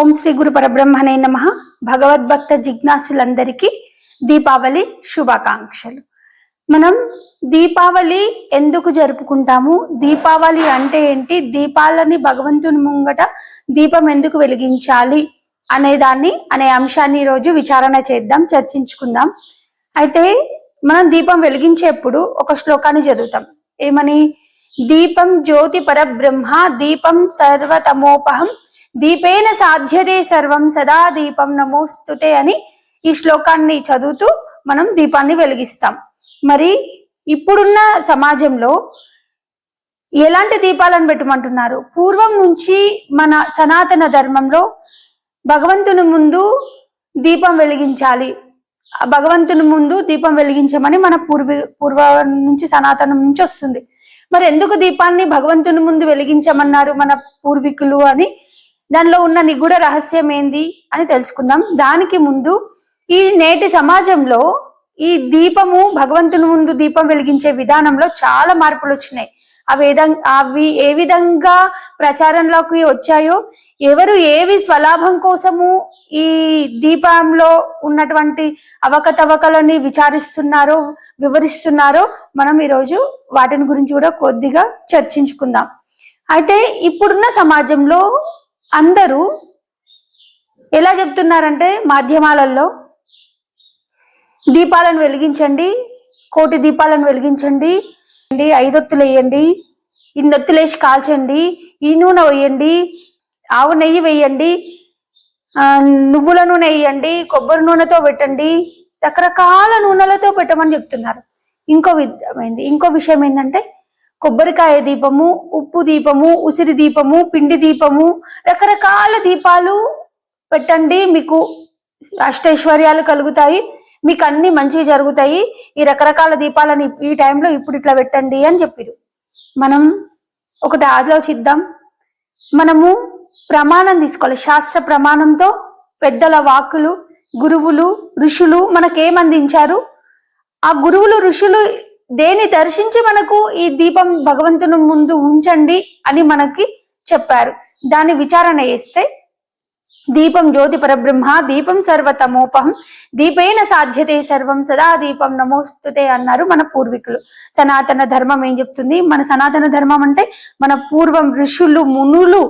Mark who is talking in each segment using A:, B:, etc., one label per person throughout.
A: ఓం శ్రీ గురు పరబ్రహ్మనే నమ. భగవద్భక్త జిజ్ఞాసులందరికీ దీపావళి శుభాకాంక్షలు. మనం దీపావళి ఎందుకు జరుపుకుంటాము? దీపావళి అంటే ఏంటి? దీపాలని భగవంతుని ముంగట దీపం ఎందుకు వెలిగించాలి? అనే దాన్ని అనే అంశాన్ని ఈరోజు విచారణ చేద్దాం చర్చించుకుందాం. అయితే మనం దీపం వెలిగించేప్పుడు ఒక శ్లోకాన్ని చదువుతాం. ఏమని? దీపం జ్యోతి పరబ్రహ్మ దీపం సర్వతమోపహం దీపేన సాధ్యతే సర్వం సదా దీపం నమోస్తుతే అని ఈ శ్లోకాన్ని చదువుతూ మనం దీపాన్ని వెలిగిస్తాం. మరి ఇప్పుడున్న సమాజంలో ఎలాంటి దీపాలను పెట్టమంటున్నారు? పూర్వం నుంచి మన సనాతన ధర్మంలో భగవంతుని ముందు దీపం వెలిగించాలి. భగవంతుని ముందు దీపం వెలిగించమని మన పూర్వీ పూర్వ నుంచి సనాతనం నుంచి వస్తుంది. మరి ఎందుకు దీపాన్ని భగవంతుని ముందు వెలిగించమన్నారు మన పూర్వీకులు అని? దానిలో ఉన్న నిగూఢ రహస్యం ఏంది అని తెలుసుకుందాం. దానికి ముందు ఈ నేటి సమాజంలో ఈ దీపము భగవంతుని ముందు దీపం వెలిగించే విధానంలో చాలా మార్పులు వచ్చినాయి. అవి అవి ఏ విధంగా ప్రచారంలోకి వచ్చాయో ఎవరు ఏవి స్వలాభం కోసము ఈ దీపంలో ఉన్నటువంటి అవకతవకలని విచారిస్తున్నారో వివరిస్తున్నారో మనం ఈరోజు వాటిని గురించి కూడా కొద్దిగా చర్చించుకుందాం. అయితే ఇప్పుడున్న సమాజంలో అందరూ ఎలా చెప్తున్నారంటే మాధ్యమాలలో దీపాలను వెలిగించండి కోటి దీపాలను వెలిగించండి ఐదొత్తులు వేయండి ఇన్నొత్తులు వేసి కాల్చండి ఈ నూనె వేయండి ఆవు నెయ్యి వేయండి నువ్వుల నూనె వేయండి కొబ్బరి నూనెతో పెట్టండి రకరకాల నూనెలతో పెట్టమని చెప్తున్నారు. ఇంకో విధమైంది ఇంకో విషయం ఏంటంటే కొబ్బరికాయ దీపము ఉప్పు దీపము ఉసిరి దీపము పిండి దీపము రకరకాల దీపాలు పెట్టండి. మీకు అష్టైశ్వర్యాలు కలుగుతాయి. మీకు అన్ని మంచిగా జరుగుతాయి. ఈ రకరకాల దీపాలని ఈ టైంలో ఇప్పుడు ఇట్లా పెట్టండి అని చెప్పారు. మనం ఒకటి ఆలోచిద్దాం. మనము ప్రమాణం తీసుకోవాలి. శాస్త్ర ప్రమాణంతో పెద్దల వాక్కులు గురువులు ఋషులు మనకేం అందించారు ఆ గురువులు ఋషులు దేని దర్శించి మనకు ఈ దీపం భగవంతుని ముందు ఉంచండి అని మనకి చెప్పారు. దాన్ని విచారణ చేస్తే దీపం జ్యోతి పరబ్రహ్మ దీపం సర్వతమోపహం దీపేన సాధ్యతే సర్వం సదా దీపం నమోస్తుతే అన్నారు మన పూర్వీకులు. సనాతన ధర్మం ఏం చెప్తుంది? మన సనాతన ధర్మం అంటే మన పూర్వం ఋషులు మునులు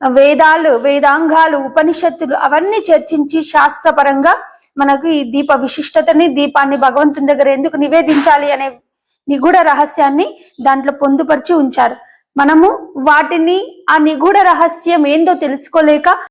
A: వేదాలు వేదాంగాలు ఉపనిషత్తులు అవన్నీ చర్చించి శాస్త్రపరంగా మనకు ఈ దీప విశిష్టతని దీపాన్ని భగవంతుని దగ్గర ఎందుకు నివేదించాలి అనే నిగూఢ రహస్యాన్ని దాంట్లో పొందుపరిచి ఉంచారు. మనము వాటిని ఆ నిగూఢ రహస్యం ఏందో తెలుసుకోలేక